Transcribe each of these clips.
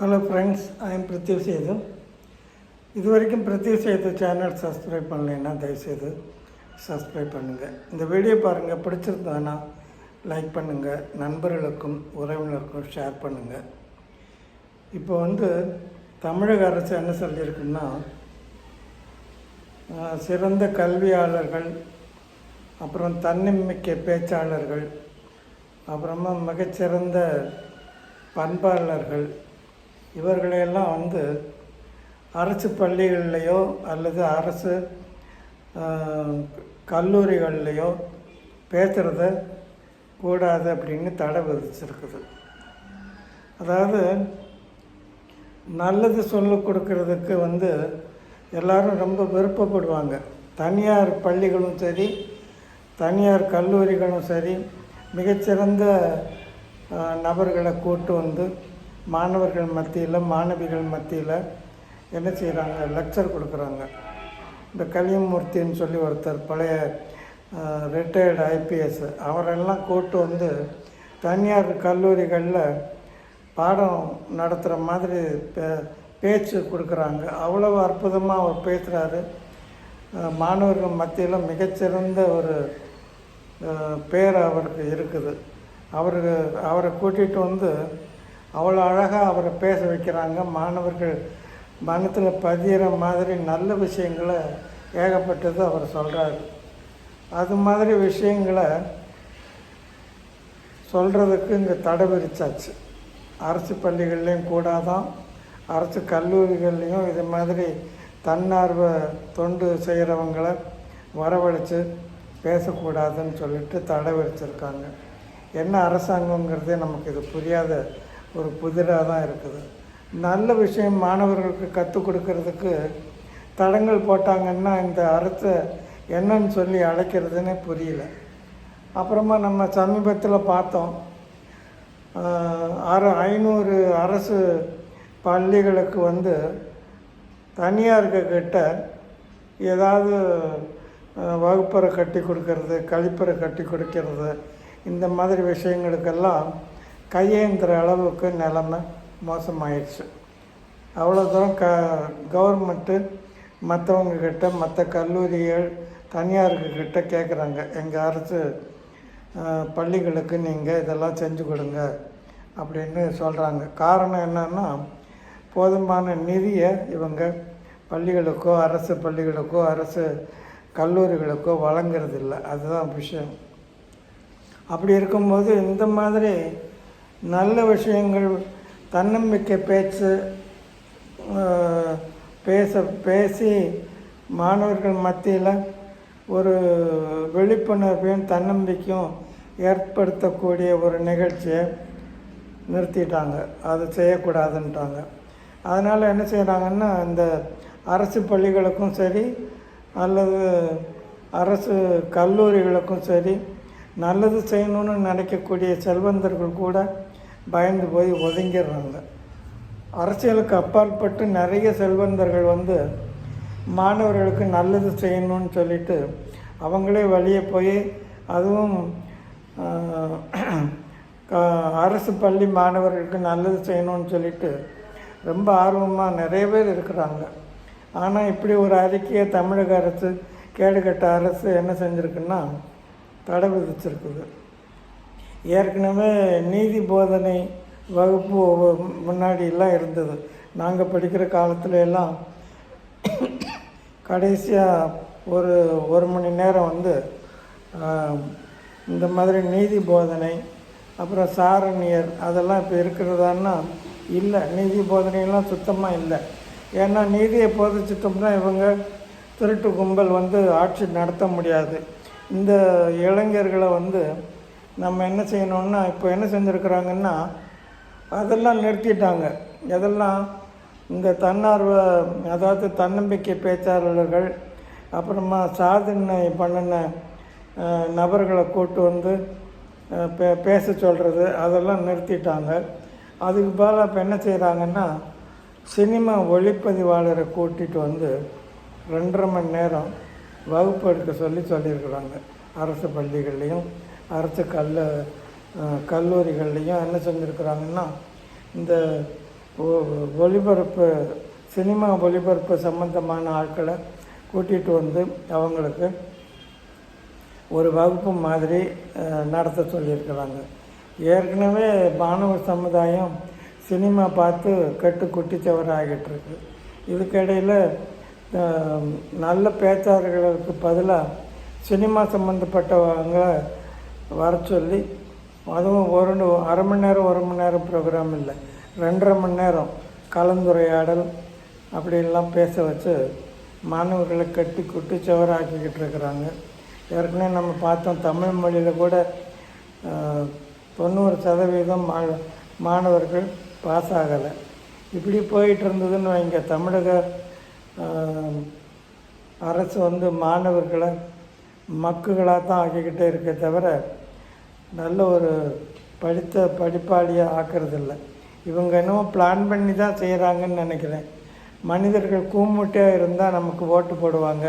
Hello friends I am Prithvi Sethu இது வரைக்கும் Setu channel subscribe பண்ணலைன்னா தயவுசெய்து சப்ஸ்கிரைப் பண்ணுங்கள் இந்த வீடியோ பாருங்கள் பிடிச்சிருந்தானா லைக் பண்ணுங்கள் நண்பர்களுக்கும் உறவினருக்கும் ஷேர் பண்ணுங்கள் இப்போ வந்து தமிழக அரசு என்ன சொல்லியிருக்குன்னா சிறந்த கல்வியாளர்கள் அப்புறம் தன்னம்பிக்கை பேச்சாளர்கள் அப்புறமா மிகச்சிறந்த பண்பாளர்கள் இவர்களையெல்லாம் வந்து அரசு பள்ளிகள்லையோ அல்லது அரசு ஆஹ், கல்லூரிகள்லையோ பேசுகிறத கூடாது அப்படின்னு தடை விதிச்சிருக்குது. அதாவது நல்லது சொல்லிக் கொடுக்கறதுக்கு வந்து எல்லாரும் ரொம்ப விருப்பப்படுவாங்க. தனியார் பள்ளிகளும் சரி தனியார் கல்லூரிகளும் சரி மிகச்சிறந்த நபர்களை கூட்டு வந்து மாணவர்கள் மத்தியில் மாணவிகள் மத்தியில் என்ன செய்கிறாங்க லெக்சர் கொடுக்குறாங்க. இந்த கலியமூர்த்தின்னு சொல்லி ஒருத்தர் பழைய ரிட்டையர்டு ஐபிஎஸ் அவரெல்லாம் கூட்டு வந்து தனியார் கல்லூரிகளில் பாடம் நடத்துகிற மாதிரி பே பேச்சு கொடுக்குறாங்க. அவ்வளோ அற்புதமாக அவர் பேசுகிறாரு மாணவர்கள் மத்தியில் மிகச்சிறந்த ஒரு பேர் அவருக்கு இருக்குது. அவருக்கு அவரை கூட்டிகிட்டு வந்து அவ்வளோ அழகாக அவரை பேச வைக்கிறாங்க. மாணவர்கள் மனத்தில் பதிகிற மாதிரி நல்ல விஷயங்களை ஏகப்பட்டது அவர் சொல்கிறாரு அது மாதிரி விஷயங்களை சொல்கிறதுக்கு இங்கே தடை விரிச்சாச்சு அரசு பள்ளிகள்லேயும் கூடாதான் அரசு கல்லூரிகள்லேயும் இது மாதிரி தன்னார்வ தொண்டு செய்கிறவங்கள வரவழைச்சு பேசக்கூடாதுன்னு சொல்லிட்டு தடை விரிச்சிருக்காங்க என்ன அரசாங்கங்கிறதே நமக்கு இது புரியாத ஒரு புதிராக தான் இருக்குது. நல்ல விஷயம் மாணவர்களுக்கு கற்றுக் கொடுக்கறதுக்கு தடங்கள் போட்டாங்கன்னா இந்த அரசை என்னன்னு சொல்லி அழைக்கிறதுனே புரியல. அப்புறமா நம்ம சமீபத்தில் பார்த்தோம். அற ஐநூறு அரசு பள்ளிகளுக்கு வந்து தனியார்கிட்ட ஏதாவது வகுப்பறை கட்டி கொடுக்கறது கழிப்பறை கட்டி கொடுக்கறது இந்த மாதிரி விஷயங்களுக்கெல்லாம் கையேந்திர அளவுக்கு நிலைமை மோசமாயிடுச்சு அவ்வளோ தூரம் க கவர்மெண்ட்டு மற்றவங்கக்கிட்ட மற்ற கல்லூரிகள் தனியார்கிட்ட கேட்குறாங்க எங்கள் அரசு பள்ளிகளுக்கு நீங்கள் இதெல்லாம் செஞ்சு கொடுங்க அப்படின்னு சொல்கிறாங்க காரணம் என்னென்னா போதுமான நிதியை இவங்க பள்ளிகளுக்கோ அரசு பள்ளிகளுக்கோ அரசு கல்லூரிகளுக்கோ வழங்குறதில்ல. அதுதான் விஷயம். அப்படி இருக்கும்போது இந்த மாதிரி நல்ல விஷயங்கள் தன்னம்பிக்கை பேச்சு பேச பேசி மாணவர்கள் மத்தியில் ஒரு விழிப்புணர்வையும் தன்னம்பிக்கையும் ஏற்படுத்தக்கூடிய ஒரு நிகழ்ச்சியை நிறுத்திட்டாங்க. அது செய்யக்கூடாதுன்ட்டாங்க. அதனால் என்ன செய்கிறாங்கன்னா இந்த அரசு பள்ளிகளுக்கும் சரி அல்லது அரசு கல்லூரிகளுக்கும் சரி நல்லது செய்யணும்னு நினைக்கக்கூடிய செல்வந்தர்கள் கூட பயந்து போய் ஒதுங்கிடுறாங்க. அரசியலுக்கு அப்பாற்பட்டு நிறைய செல்வந்தர்கள் வந்து மாணவர்களுக்கு நல்லது செய்யணும்னு சொல்லிட்டு அவங்களே வழியே போய் அதுவும் க- அரசு பள்ளி மாணவர்களுக்கு நல்லது செய்யணும்னு சொல்லிட்டு ரொம்ப ஆர்வமாக நிறைய பேர் இருக்கிறாங்க. ஆனால் இப்படி ஒரு அறிக்கையை தமிழக அரசு கேடுகட்ட அரசு என்ன செஞ்சுருக்குன்னா தடை விதிச்சிருக்குது. ஏற்கனவே நீதி போதனை வகுப்பு முன்னாடியெல்லாம் இருந்தது. நாங்கள் படிக்கிற காலத்துல எல்லாம் கடைசியாக ஒரு ஒரு மணி நேரம் வந்து இந்த மாதிரி நீதி போதனை அப்புறம் சாரணியர் அதெல்லாம் இப்போ இருக்கிறதான்னா இல்லை. நீதி போதனையெல்லாம் சுத்தமாக இல்லை. ஏன்னா நீதியை போதிச்சிட்டோம்னா இவங்க திருட்டு கும்பல் வந்து ஆட்சி நடத்த முடியாது. இந்த இளைஞர்களை வந்து நம்ம என்ன செய்யணும்னா இப்போ என்ன செஞ்சுருக்குறாங்கன்னா அதெல்லாம் நிறுத்திட்டாங்க. எதெல்லாம் இந்த தன்னார்வ அதாவது தன்னம்பிக்கை பேச்சாளர்கள் அப்புறமா சாதனை பண்ணின நபர்களை கூட்டு வந்து பே பேச சொல்கிறது அதெல்லாம் நிறுத்திட்டாங்க. அதுக்கு பதிலாக இப்போ என்ன செய்கிறாங்கன்னா சினிமா ஒளிப்பதிவாளரை கூட்டிகிட்டு வந்து ரெண்டரை மணி நேரம் வகுப்பு எடுக்க சொல்லி சொல்லியிருக்கிறாங்க. அரசு பள்ளிகள்லேயும் அரசு கல்ல கல்லூரிகள்லையும் கல்லூரிகள்லேயும் என்ன செஞ்சுருக்குறாங்கன்னா இந்த ஒ- ஒளிபரப்பு சினிமா ஒளிபரப்பு சம்பந்தமான ஆட்களை கூட்டிகிட்டு வந்து அவங்களுக்கு ஒரு வகுப்பு மாதிரி நடத்த சொல்லியிருக்கிறாங்க. ஏற்கனவே மாணவ சமுதாயம் சினிமா பார்த்து கெட்டு குட்டிச்சவர் இருக்கு இதுக்கிடையில் நல்ல பேச்சாளர்களுக்கு பதிலாக சினிமா சம்மந்தப்பட்டவங்க வர சொல்லி அதுவும் ஒரு அரை மணி நேரம் ஒரு மணி நேரம் ப்ரோக்ராம் இல்லை. ரெண்டரை மணி நேரம் கலந்துரையாடல் அப்படிலாம் பேச வச்சு மாணவர்களை கட்டி குட்டி சவராக்கிக்கிட்டு இருக்கிறாங்க. ஏற்கனவே நம்ம பார்த்தோம் தமிழ் மொழியில் கூட தொண்ணூறு சதவீதம் மா மாணவர்கள் பாஸ் ஆகலை. இப்படி போயிட்டு இருந்ததுன்னு வைங்க. தமிழக அரசு வந்து மாணவர்களை மக்குகளாக தான் ஆக்கிக்கிட்டே இருக்கே தவிர நல்ல ஒரு படித்த படிப்பாளியாக ஆக்கிறதில்ல. இவங்க என்னமோ பிளான் பண்ணி தான் செய்கிறாங்கன்னு நினைக்கிறேன். மனிதர்கள் கூமுட்டையாக இருந்தால் நமக்கு ஓட்டு போடுவாங்க.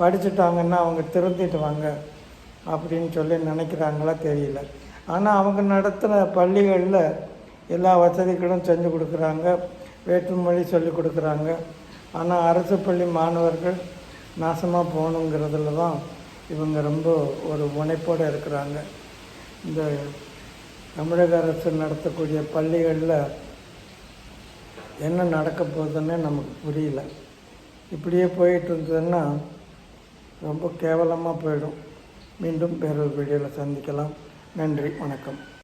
படிச்சுட்டாங்கன்னா அவங்க திருந்திடுவாங்க அப்படின்னு சொல்லி நினைக்கிறாங்களா தெரியல. ஆனால் அவங்க நடத்துகிற பள்ளிகளில் எல்லா வசதிகளும் செஞ்சு கொடுக்குறாங்க. வேற்றுமொழி சொல்லி கொடுக்குறாங்க. ஆனால் அரசு பள்ளி மாணவர்கள் நாசமாக போகணுங்கிறதுல தான் இவங்க ரொம்ப ஒரு முனைப்போடு இருக்கிறாங்க. இந்த தமிழக அரசு நடத்தக்கூடிய பள்ளிகளில் என்ன நடக்க போகுதுன்னே நமக்கு புரியல. இப்படியே போயிட்டு இருந்ததுன்னா ரொம்ப கேவலமாக போயிடும். மீண்டும் வேறொரு வீடியோவில் சந்திக்கலாம். நன்றி வணக்கம்.